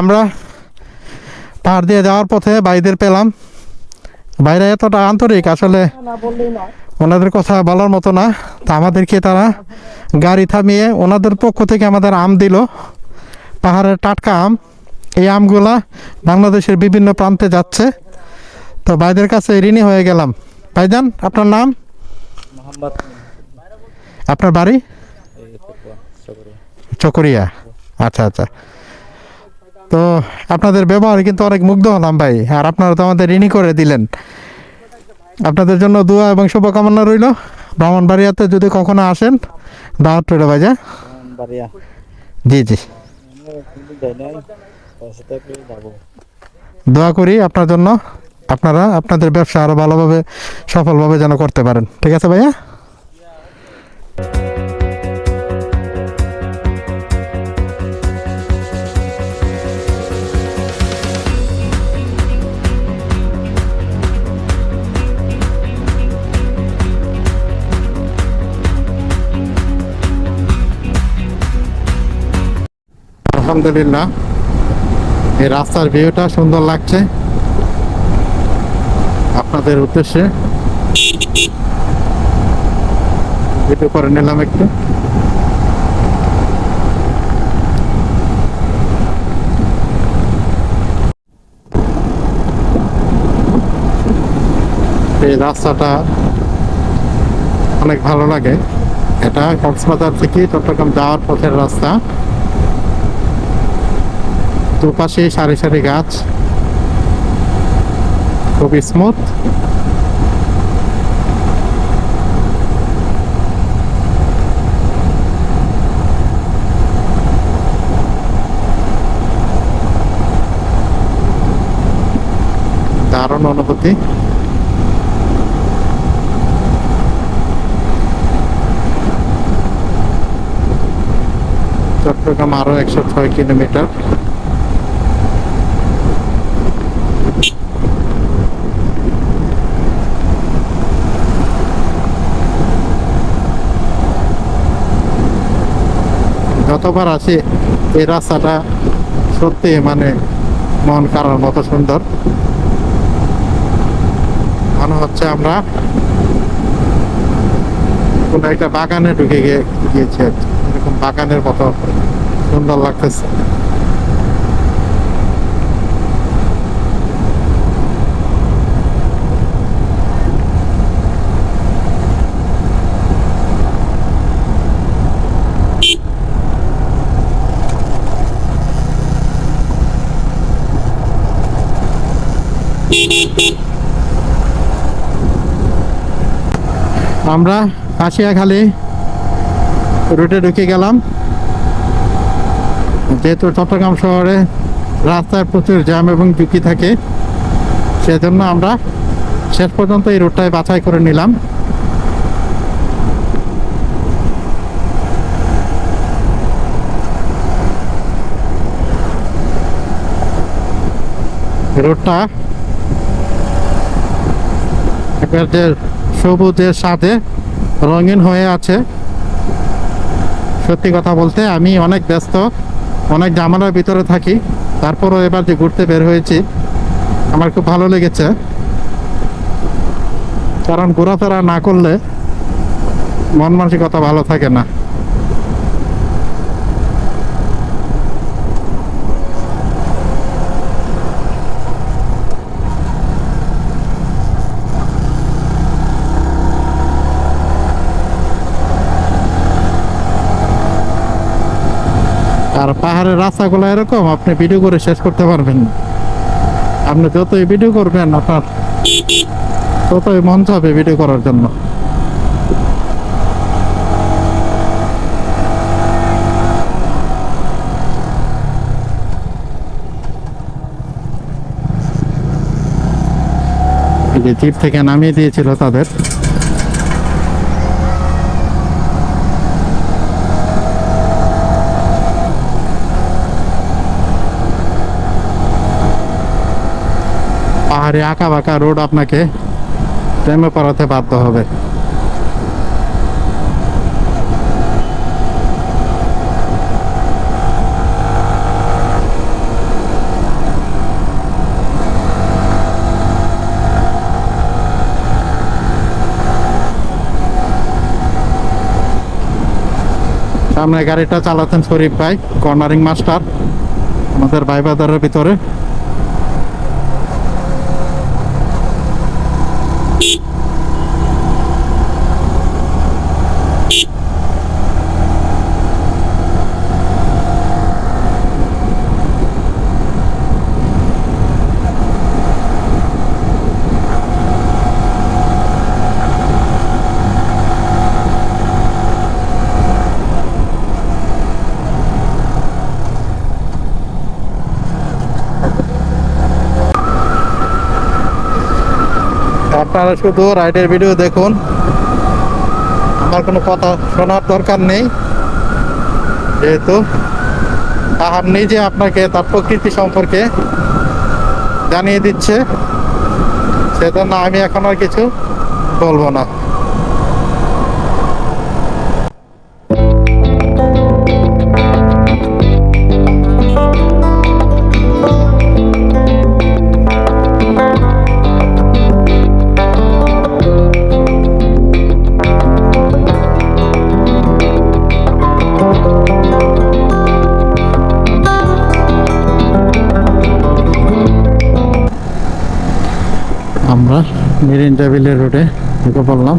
আমরা পাহাড় দিয়ে যাওয়ার পথে ভাইদের পেলাম। বাইরে এতটা আন্তরিক আসলে ওনাদের কথা বলার মতো না। তা আমাদেরকে তারা গাড়ি থামিয়ে ওনাদের পক্ষ থেকে আমাদের আম দিল। পাহাড়ের টাটকা আম। এই আমগুলা বাংলাদেশের বিভিন্ন প্রান্তে যাচ্ছে। তো ভাইদের কাছে ঋণী হয়ে গেলাম। ভাইজান আপনার নাম? আপনার বাড়ি? চকরিয়া। আচ্ছা আচ্ছা। তো আপনাদের ব্যবহারে কিন্তু অনেক মুগ্ধ হলাম ভাই। আর আপনারা তো আমাদের ঋণী করে দিলেন। আপনাদের জন্য দোয়া এবং শুভকামনা রইল। ব্রাহ্মণবাড়িয়াতে যদি কখনো আসেন দাওয়াত রইল বাড়িয়া জি জি। দোয়া করি আপনার জন্য। আপনারা আপনাদের ব্যবসা আরও ভালোভাবে সফলভাবে যেন করতে পারেন। ঠিক আছে ভাইয়া? আলহামদুলিল্লাহ। এই রাস্তার ভিউটা সুন্দর লাগছে। আপনাদের উদ্দেশ্যে ভিডিও করে নিলাম একটু। এই রাস্তাটা অনেক ভালো লাগে। এটা কক্সবাজার থেকে চট্টগ্রাম যাওয়ার পথের রাস্তা। দুপাশে সারি সারি গাছ। খুবই স্মুথ দারুণ অনুভূতি। চট্টগ্রাম আরও একশো ছয় কিলোমিটার। যতবার আসে, এই রাস্তাটা সত্যি মানে মন কারার মতো সুন্দর মনে হচ্ছে আমরা কোনো একটা বাগানে ঢুকে গিয়ে গিয়েছি। এরকম বাগানের মতো সুন্দর লাগতেছে আমরা কাশিয়াখালী রুটে ঢুকে গেলাম। যেহেতু চট্টগ্রাম শহরে রাস্তায় প্রচুর জ্যাম এবং ঝুঁকি থাকে, সেজন্য আমরা শেষ পর্যন্ত এই রুটটায় বাছাই করে নিলাম। রোডটা যে সবুজের সাথে রঙিন হয়ে আছে। সত্যি কথা বলতে আমি অনেক ব্যস্ত, অনেক জামালার ভিতরে থাকি। তারপরও এবার যে ঘুরতে বের হয়েছি, আমার খুব ভালো লেগেছে। কারণ ঘোরাফেরা না করলে মন মানসিকতা ভালো থাকে না। আর পাহাড়ের রাস্তাগুলো এরকম, আপনি ভিডিও করে শেষ করতে পারবেন। আপনি যতই ভিডিও করবেন, আপনার ততই মন চাবে ভিডিও করার জন্য জিপ থেকে নামিয়ে দিয়েছিল তাদের আর আঁকা বাঁকা রোড আপনাকে প্রেমে পড়াতে বাধ্য হবে। সামনে গাড়িটা চালাতেন শরীফ ভাই কর্নারিং মাস্টার আমাদের ভাইবাদারের ভিতরে। আপনারা শুধু রাইডের ভিডিও দেখুন। আমার কোনো কথা শোনার দরকার নেই। যেহেতু তাহার নিজে আপনাকে তার প্রকৃতি সম্পর্কে জানিয়ে দিচ্ছে। সেজন্য আমি এখন আর কিছু বলব না। মেরিন ড্রাইভিলের রোডে ঢুকে পড়লাম।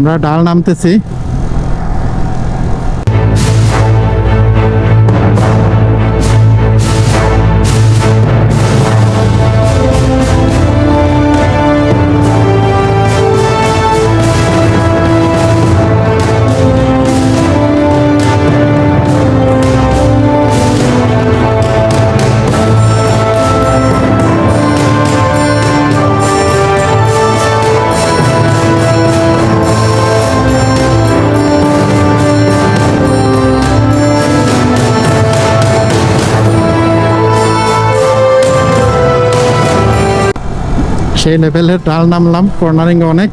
আমরা ডাল নামতেছি। সেই লেভেলের ডাল নামলাম কর্নারিং অনেক।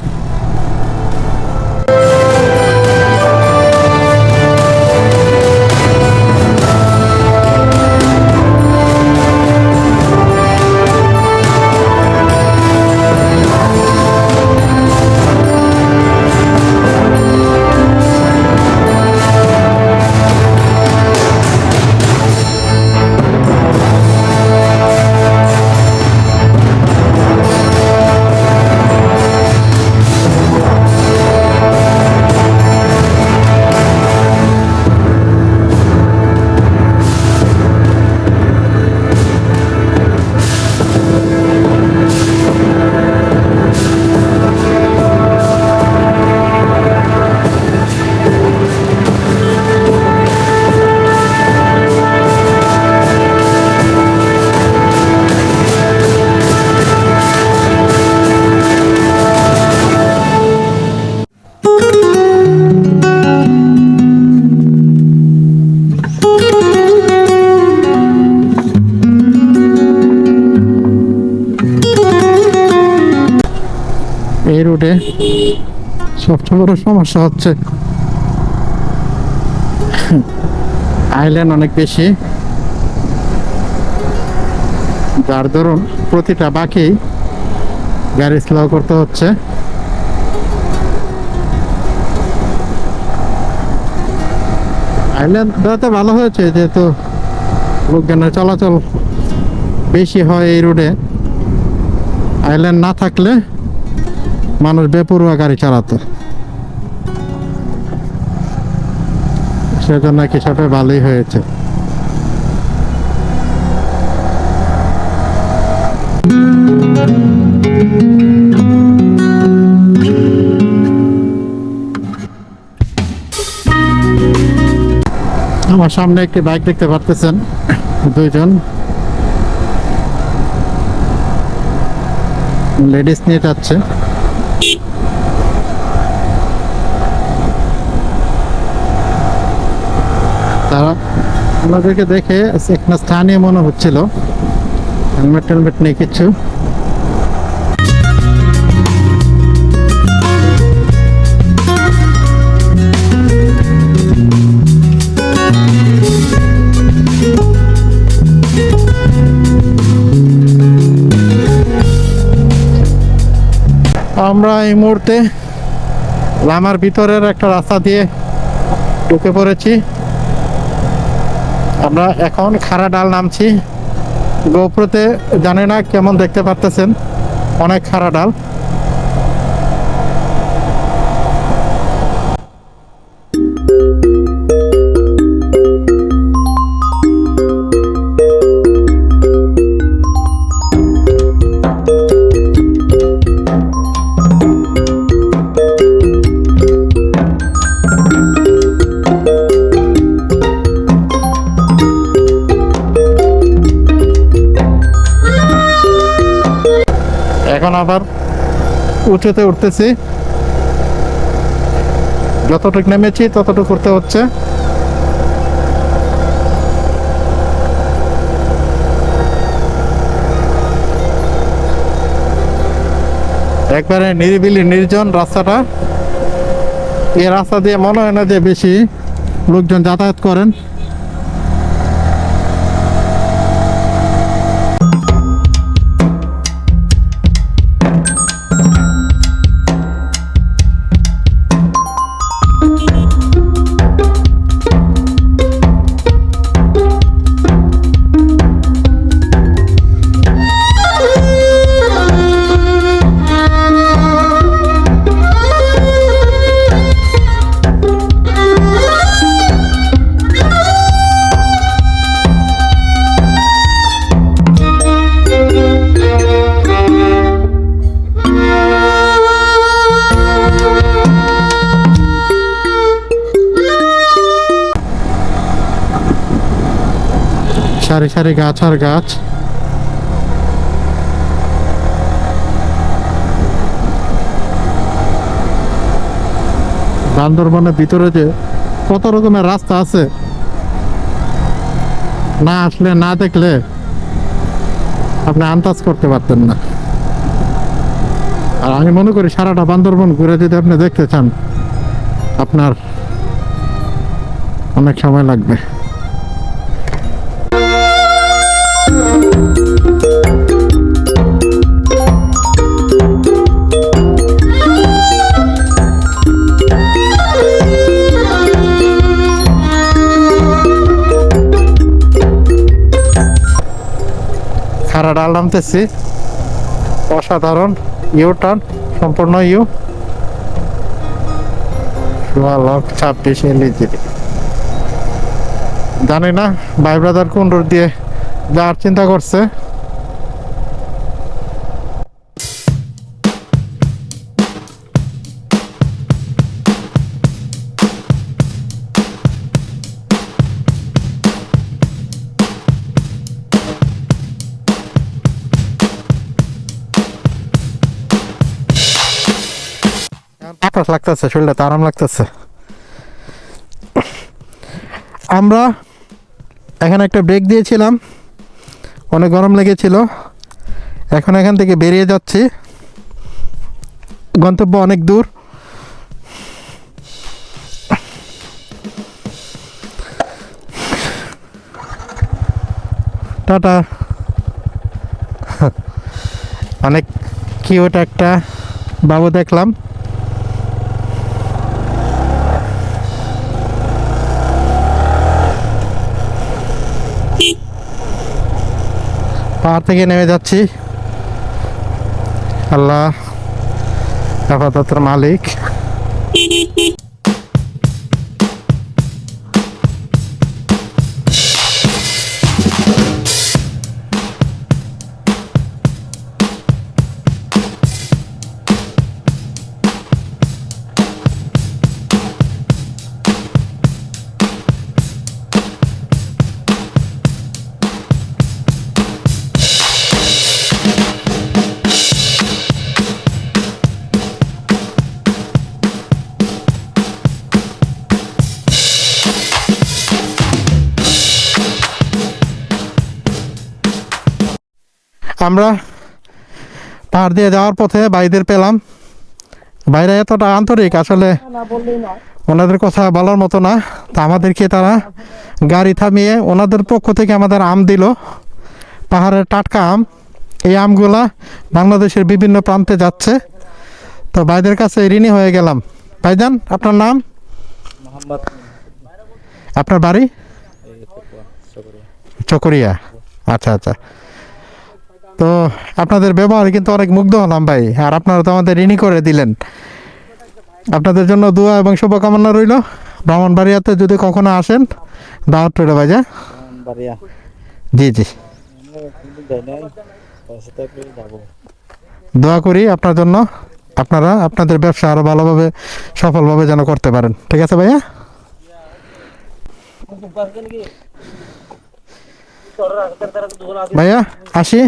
সবচেয়ে বড় সমস্যা হচ্ছে। আইল্যান্ড অনেক বেশি। যার ধরুন প্রতিটা বাকি গাড়ি স্লো করতে হচ্ছে। আইল্যান্ডটাতে ভালো হয়েছে, যেহেতু লোকজনের চলাচল বেশি হয় এই রোডে। আইল্যান্ড না থাকলে মানুষ বেপরোয়া গাড়ি চালাতো। সেজন্য কিছুটা ভালোই হয়েছে। আমার সামনে একটি বাইক দেখতে পারতেছেন দুইজন। লেডিস নিয়ে যাচ্ছে। তারা ওনাদেরকে দেখে এখানে স্থানীয় মনে হচ্ছিল। হেলমেট টেলমেট নেই কিছু। আমরা এই মুহূর্তে লামার ভিতরের একটা রাস্তা দিয়ে ঢুকে পড়েছি। আমরা এখন খাড়া ডাল নামছি। গোপ্রতে জানে না কেমন দেখতে পারতেছেন। অনেক খাড়া ডাল। উঁচুতে উঠতেছি। যতটুকু নেমেছি ততটুকু করতে হচ্ছে। একবারে নিরিবিলি, নির্জন রাস্তাটা। এই রাস্তা দিয়ে মনে হয় না যে বেশি লোকজন যাতায়াত করেন। সারি সারি গাছ আর গাছ। বান্দরবনের ভিতরে যে কত রকমের রাস্তা আছে, না আসলে না দেখলে আপনি আন্দাজ করতে পারতেন না। আর আমি মনে করি সারাটা বান্দরবন ঘুরে যদি আপনি দেখতে চান, আপনার অনেক সময় লাগবে। ডাল নামতেছি অসাধারণ। ইউ টার্ন সম্পূর্ণ ইউ লক ছাব্বিশ জানি না, ভাই ব্রাদার কোন রোড দিয়ে যাওয়ার চিন্তা করছে। বাতাস লাগতেছে, শরীরটা তো আরাম লাগতেছে। আমরা এখানে একটা ব্রেক দিয়েছিলাম, অনেক গরম লেগেছিল। এখন এখান থেকে বেরিয়ে যাচ্ছি। গন্তব্য অনেক দূর। টাটা। অনেক কিউট একটা বাবু দেখলাম। পাহাড় থেকে নেমে যাচ্ছি। আল্লাহ আপাতত মালিক। আমরা পাহাড় দিয়ে যাওয়ার পথে ভাইদের পেলাম। ভাইরা এতটা আন্তরিক আসলে ওনাদের কথা বলার মতো না। তা আমাদেরকে তারা গাড়ি থামিয়ে ওনাদের পক্ষ থেকে আমাদের আম দিল। পাহাড়ের টাটকা আম। এই আমগুলা বাংলাদেশের বিভিন্ন প্রান্তে যাচ্ছে। তো ভাইদের কাছে ঋণী হয়ে গেলাম। ভাইজান আপনার নাম? আপনার বাড়ি? চকরিয়া। আচ্ছা আচ্ছা। তো আপনাদের ব্যবহার কিন্তু অনেক মুগ্ধ হলাম ভাই। আর আপনারা তো আমাদের ঋণী করে দিলেন। আপনাদের জন্য দোয়া এবং শুভকামনা রইল। ব্রাহ্মণবাড়িয়াতে যদি কখনো আসেন দাওয়াত রইল ভাইজা বাড়িয়া জি জি। যাব দোয়া করি আপনার জন্য। আপনারা আপনাদের ব্যবসা আরও ভালোভাবে সফলভাবে যেন করতে পারেন। ঠিক আছে ভাইয়া? ভাইয়া আসি?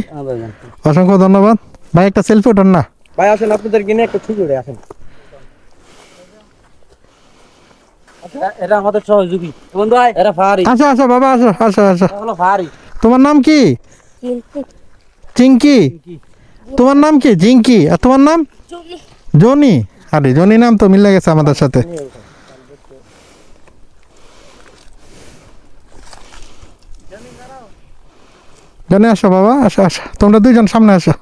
অসংখ্য ধন্যবাদ। ভাই একটা সেলফি ওঠান না। ভাই আসেন আপনাদের কিনে একটা ছবি উঠে আসেন। এটা আমাদের সহযোগী। বন্ধু ভাই। ফারি আসো আসো বাবা আসো আসো আসো। হলো ফারি তোমার নাম কি? চিঙ্কি তোমার নাম কি? জিঙ্কি। আর তোমার নাম? জনি। আরে জনি নাম তো মিলে গেছে আমাদের সাথে। জনি আসো বাবা আসো আসো। তোমরা দুইজন সামনে আসো।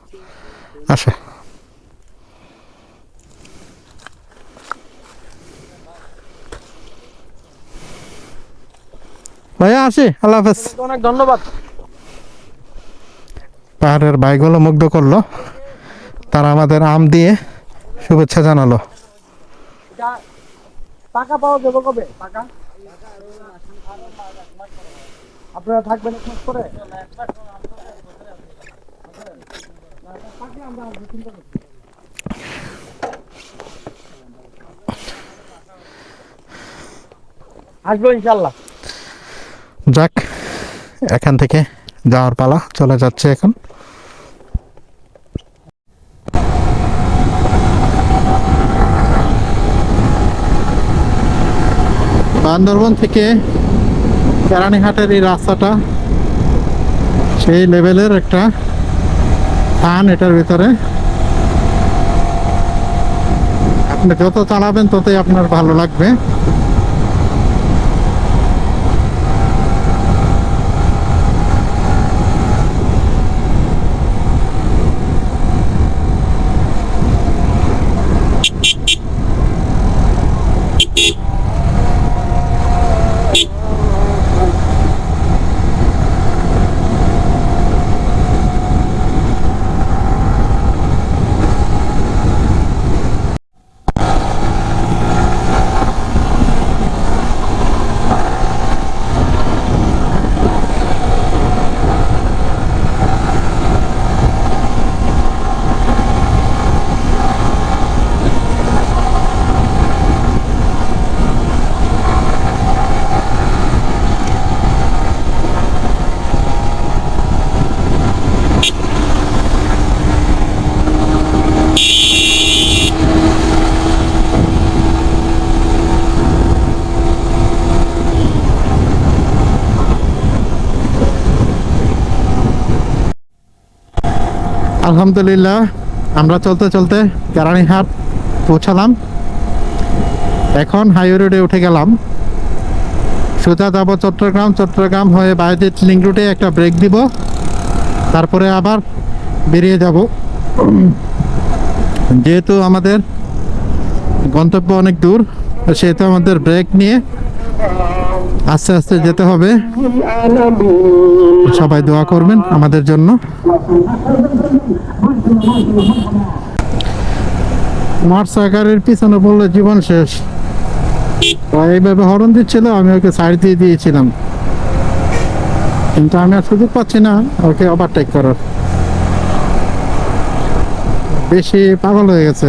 আসো। ভাইয়া আসি। আল্লাহ হাফেজ। অনেক ধন্যবাদ। পাহাড়ের বাইকগুলো মুগ্ধ করল। তারা আমাদের আম দিয়ে শুভেচ্ছা জানালো। টাকা পাওয়া যাবে কবে? টাকা আপনারা থাকবেন এক মাস পরে? আসব ইনশাল্লাহ যাক, এখান থেকে যাওয়ার পালা চলে যাচ্ছে এখন। বান্দরবন থেকে কেরানীহাটের এই রাস্তাটা সেই লেভেলের একটা স্থান এটার ভিতরে। আপনি যত চালাবেন ততই আপনার ভালো লাগবে। আলহামদুলিল্লাহ, আমরা চলতে চলতে কেরানীহাট পৌঁছালাম। এখন হাইওয়ে রোডে উঠে গেলাম। সোজা যাব চট্টগ্রাম চট্টগ্রাম হয়ে বায়োজিৎ লিঙ্ক রুটে একটা ব্রেক দিব। তারপরে আবার বেরিয়ে যাব। যেহেতু আমাদের গন্তব্য অনেক দূর, সেহেতু আমাদের ব্রেক নিয়ে আস্তে আস্তে যেতে হবে। সবাই দোয়া করবেন আমাদের জন্য। মোটরসাইকেলের পিছনে পড়লে জীবন শেষ। এইভাবে হরণ দিচ্ছিল, আমি ওকে সাইড দিয়ে দিয়েছিলাম। কিন্তু আমি আর সুযোগ পাচ্ছি না, ওকে ওভারটেক করার। বেশি পাগল হয়ে গেছে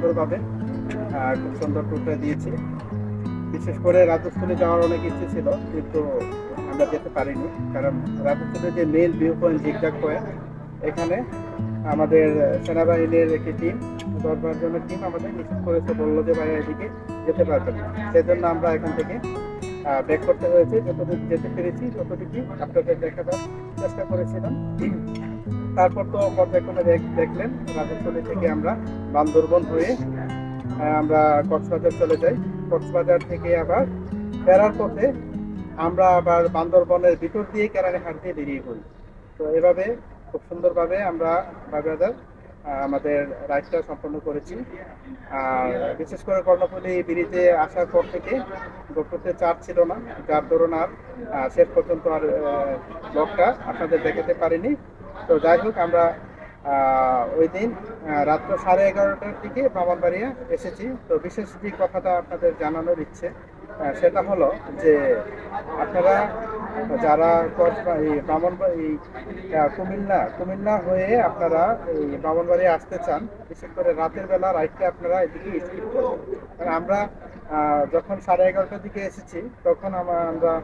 খুব সুন্দরভাবে আহ, খুব সুন্দর টুকটা দিয়েছি। বিশেষ করে রাজস্থানে যাওয়ার অনেক ইচ্ছে ছিল কিন্তু আমরা যেতে পারিনি। কারণ রাজস্থানের যে মেল ভিউ পয়েন্ট জিগজাগ পয়েন্ট এখানে আমাদের সেনাবাহিনীর একটি টিম দশ বারো জনের টিম আমাদের নিষেধ করেছে বলল যে ভাই এদিকে যেতে পারবেন সেজন্য আমরা এখান থেকে ব্যাক করতে হয়েছে। যতটুকু যেতে পেরেছি ততটুকু আপনাদের দেখাবার চেষ্টা করেছিলাম। তারপর তো পর্যায়ক্রমে দেখ- দেখলেন রাজস্থলী থেকে আমরা বান্দরবন হয়ে আমরা কক্সবাজার চলে যাই। কক্সবাজার থেকে আবার ফেরার পথে আমরা আবার বান্দরবনের ভিতর দিয়ে কেরানীহাট দিয়ে বেরিয়ে পড়ি। তো এভাবে খুব সুন্দরভাবে আমরা বাগদাদার আমাদের রাইডটা সম্পন্ন করেছি। আর বিশেষ করে কর্ণফুলী ব্রিজে আসার পর থেকে ডক্টরতে চাপ ছিল না, যার দরুন আর শেষ পর্যন্ত আর ব্লগটা আপনাদের দেখাতে পারিনি। তো যাই হোক, আমরা ওই দিন রাত্র সাড়ে এগারোটার দিকে ব্রাহ্মণবাড়িয়া এসেছি। তো বিশেষ যে কথাটা আপনাদের জানানোর ইচ্ছে সেটা হলো যে আপনারা যারা এই ব্রাহ্মণবাড়ি কুমিল্লা কুমিল্লা হয়ে আপনারা এই ব্রাহ্মণবাড়ি আসতে চান, বিশেষ করে রাতের বেলা রাইডটা আপনারা এদিকে স্কিপ করবেন। কারণ আমরা যখন সাড়ে এগারোটার দিকে এসেছি, তখন আমা- আমরা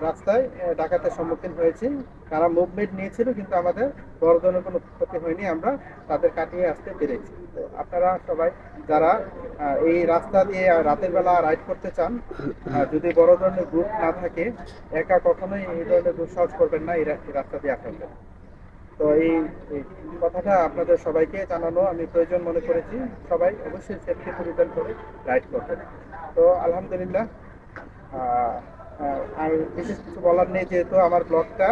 রাস্তায় ডাকাতের সম্মুখীন হয়েছি। তারা মুভমেন্ট নিয়েছিল, কিন্তু আমাদের বড় ধরনের কোনো ক্ষতি হয়নি। আমরা তাদের কাটিয়ে আসতে পেরেছি। তো আপনারা সবাই যারা এই রাস্তা দিয়ে রাতের বেলা রাইড করতে চান যদি বড় ধরনের গ্রুপ না থাকে, একা কখনোই এই ধরনের দুঃসাহস করবেন না। এই রাস্তা দিয়ে আসার। তো এই কথাটা আপনাদের সবাইকে জানানো আমি প্রয়োজন মনে করেছি। সবাই অবশ্যই সেফটি পরিধান করে রাইড করবেন তো আলহামদুলিল্লাহ আর বিশেষ কিছু বলার নেই যেহেতু আমার ব্লগটা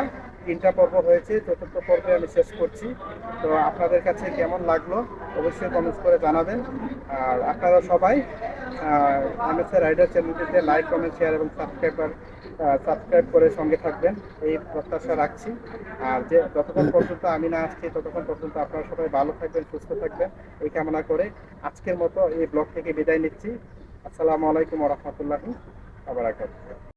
তিনটা পর্ব হয়েছে, চতুর্থ পর্বে আমি শেষ করছি। তো আপনাদের কাছে কেমন লাগল অবশ্যই কমেন্টস করে জানাবেন। আর আপনারা সবাই এমএসএ রাইডার চ্যানেলটিতে লাইক কমেন্ট শেয়ার এবং সাবস্ক্রাইবার সাবস্ক্রাইব করে সঙ্গে থাকবেন। এই প্রত্যাশা রাখছি। আর যে যতক্ষণ পর্যন্ত আমি না আসছি, ততক্ষণ পর্যন্ত আপনারা সবাই ভালো থাকবেন, সুস্থ থাকবেন। এই কামনা করে আজকের মতো এই ব্লগ থেকে বিদায় নিচ্ছি। আসসালামু আলাইকুম রহমতুল্লাহি আবার